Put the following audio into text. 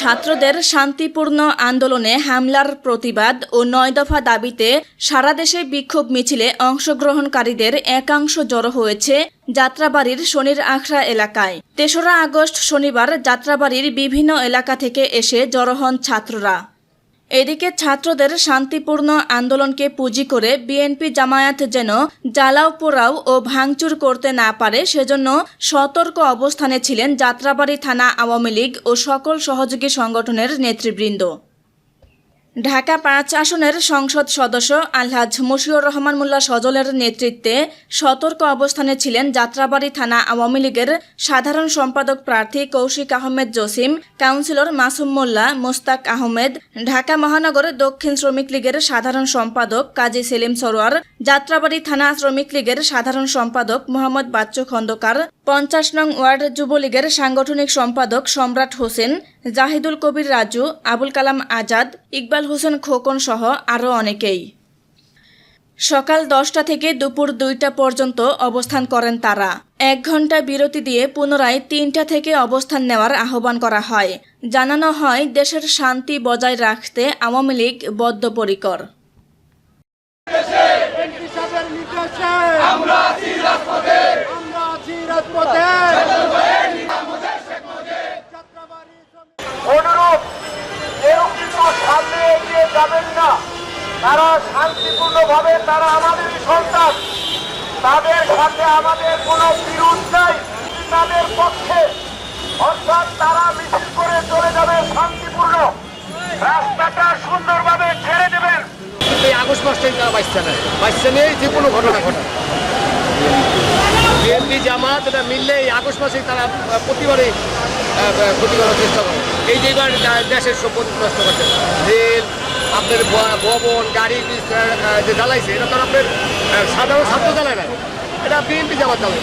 ছাত্রদের শান্তিপূর্ণ আন্দোলনে হামলার প্রতিবাদ ও নয় দফা দাবিতে সারা দেশে বিক্ষোভ মিছিলে অংশগ্রহণকারীদের একাংশ জড়ো হয়েছে যাত্রাবাড়ির শনির আখড়া এলাকায়। তেসরা আগস্ট শনিবার যাত্রাবাড়ির বিভিন্ন এলাকা থেকে এসে জড়ো হন ছাত্ররা। এদিকে ছাত্রদের শান্তিপূর্ণ আন্দোলনকে পুঁজি করে বিএনপি জামায়াত যেন জ্বালাও পোড়াও ও ভাঙচুর করতে না পারে, সেজন্য সতর্ক অবস্থানে ছিলেন যাত্রাবাড়ি থানা আওয়ামী লীগ ও সকল সহযোগী সংগঠনের নেতৃবৃন্দ। ঢাকা পাঁচ আসনের সংসদ সদস্য আলহাজ মশিউর রহমান মোল্লা সজলের নেতৃত্বে সতর্ক অবস্থানে ছিলেন যাত্রাবাড়ি থানা আওয়ামী লীগের সাধারণ সম্পাদক প্রার্থী কৌশিক আহমেদ জসিম, কাউন্সিলর মাসুম মোল্লা, মোস্তাক আহমেদ, ঢাকা মহানগর দক্ষিণ শ্রমিক লীগের সাধারণ সম্পাদক কাজী সেলিম সরোয়ার, যাত্রাবাড়ি থানা শ্রমিক লীগের সাধারণ সম্পাদক মোহাম্মদ বাচ্চু খন্দকার পঞ্চাশ নং ওয়ার্ড যুবলীগের সাংগঠনিক সম্পাদক সম্রাট হোসেন, জাহিদুল কবির রাজু, আবুল কালাম আজাদ, ইকবাল হোসেন খোকন সহ আরও অনেকেই। সকাল দশটা থেকে দুপুর দুইটা পর্যন্ত অবস্থান করেন তারা। এক ঘণ্টা বিরতি দিয়ে পুনরায় তিনটা থেকে অবস্থান নেওয়ার আহ্বান করা হয়। জানানো হয়, দেশের শান্তি বজায় রাখতে আওয়ামী লীগ বদ্ধপরিকর আমরা আছি রাজপথে যাত্রাবাড়ি শ্রমিক অনুরূপ কেউ কিন্তু সামনে এগিয়ে যাবেন না তারা শান্তিপূর্ণভাবে তারা আমাদেরই সন্তান। তাদের সাথে আমাদের কোনো বিরোধ নাই। তাদের পক্ষে অর্থাৎ তারা মিছিল করে চলে যাবে শান্তিপূর্ণ। রাস্তাটা সুন্দরভাবে ছেড়ে দেবেন। এই আগস্ট মাসটাই তারা বাঁচছে যে কোনো ঘটনা ঘটে। মিললে এই মাসেই তারা চেষ্টা করে। এই যে দেশের সম্পত্তি নষ্ট করছে। রেল আপনার ভবন গাড়ি যে জ্বালাইছে, এটা তো আপনার সাধারণ ছাত্র জ্বালায় না এটা বিএনপি জামাত জ্বালায়